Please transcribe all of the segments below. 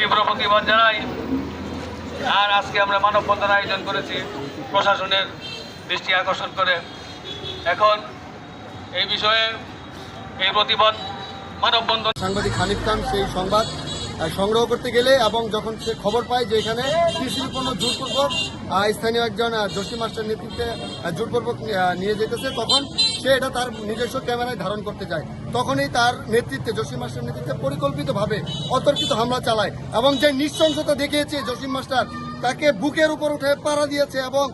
তীব্র প্রতিবাদ জানাই? আর আজকে আমরা মানববন্ধন আয়োজন করেছি প্রশাসনের দৃষ্টি আকর্ষণ করে। এখন এই বিষয়ে এই প্রতিবাদ মানববন্ধন সাংবাদিক হানিফ খান, সেই সংবাদ। সংগ্রহ করতে গেলে এবং যখন সে খবর পায় যে এখানে কৃষি পণ্য জোরপূর্বক স্থানীয় একজন জসিম মাস্টার নেতৃত্বে জোরপূর্বক নিয়ে যেতেছে, তখন সে এটা তার নিজস্ব ক্যামেরায় ধারণ করতে যায়। তখনই তার নেতৃত্বে জসিম মাস্টার নেতৃত্বে পরিকল্পিতভাবে অতর্কিত হামলা চালায় এবং যে নৃশংসতা দেখিয়েছে জসিম মাস্টার, তাকে বুকের উপর উঠে পাড়া দিয়েছে এবং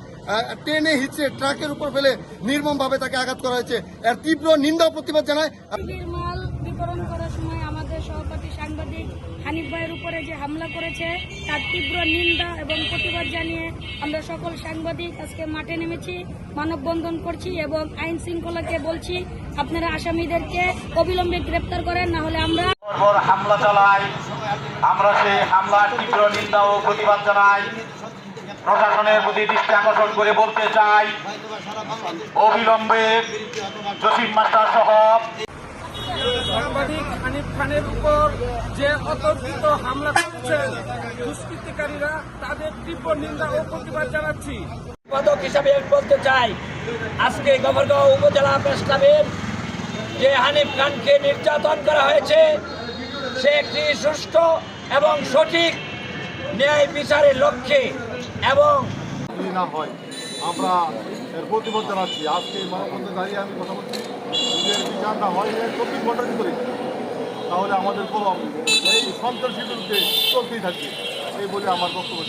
টেনে হিচড়ে ট্রাকের উপর ফেলে নির্মমভাবে তাকে আঘাত করা হয়েছে। এর তীব্র নিন্দা প্রতিবাদ জানায়। উপরে যে হামলা করেছে, তার তীব্র নিন্দা এবং প্রতিবাদ জানিয়ে আমরা সকল সাংবাদিক আজকে মাঠে নেমেছি, মানববন্ধন করছি এবং আইন শৃঙ্খলাকে বলছি, আপনারা আসামিদেরকে অবিলম্বে গ্রেপ্তার করেন, না হলে আমরা হামলা চালায় আমরা সেই হামলার তীব্র নিন্দা ও প্রতিবাদ জানাই। প্রশাসনের প্রতি দৃষ্টি আকর্ষণ করে বলতে চাই, অবিলম্বে জসিম মাস্টার সহ সাংবাদিক হানিফ খানের উপর যে অতর্কিত হামলা করছেন দুষ্কৃতিকারীরা তাদের তীব্র নিন্দা ও প্রতিবাদ জানাচ্ছি। সম্পাদক হিসাবে বলতে চাই আজকে গভর্নগাঁও উপজেলা প্রেস ক্লাবের যে হানিফ খানকে নির্যাতন করা হয়েছে সে একটি সুষ্ঠু এবং সঠিক ন্যায় বিচারের লক্ষ্যে এবং না হয় আমরা এর প্রতিবাদ জানাচ্ছি। আজকে মানবন্ধে দাঁড়িয়ে আমি কথা বলছি। যদি বিচারটা হয় চব্বিশ ঘণ্টার ভিতরে তাহলে আমাদের কলম এই সন্ত্রাসী বিরুদ্ধে চলতেই থাকবে। এই বলে আমার বক্তব্য।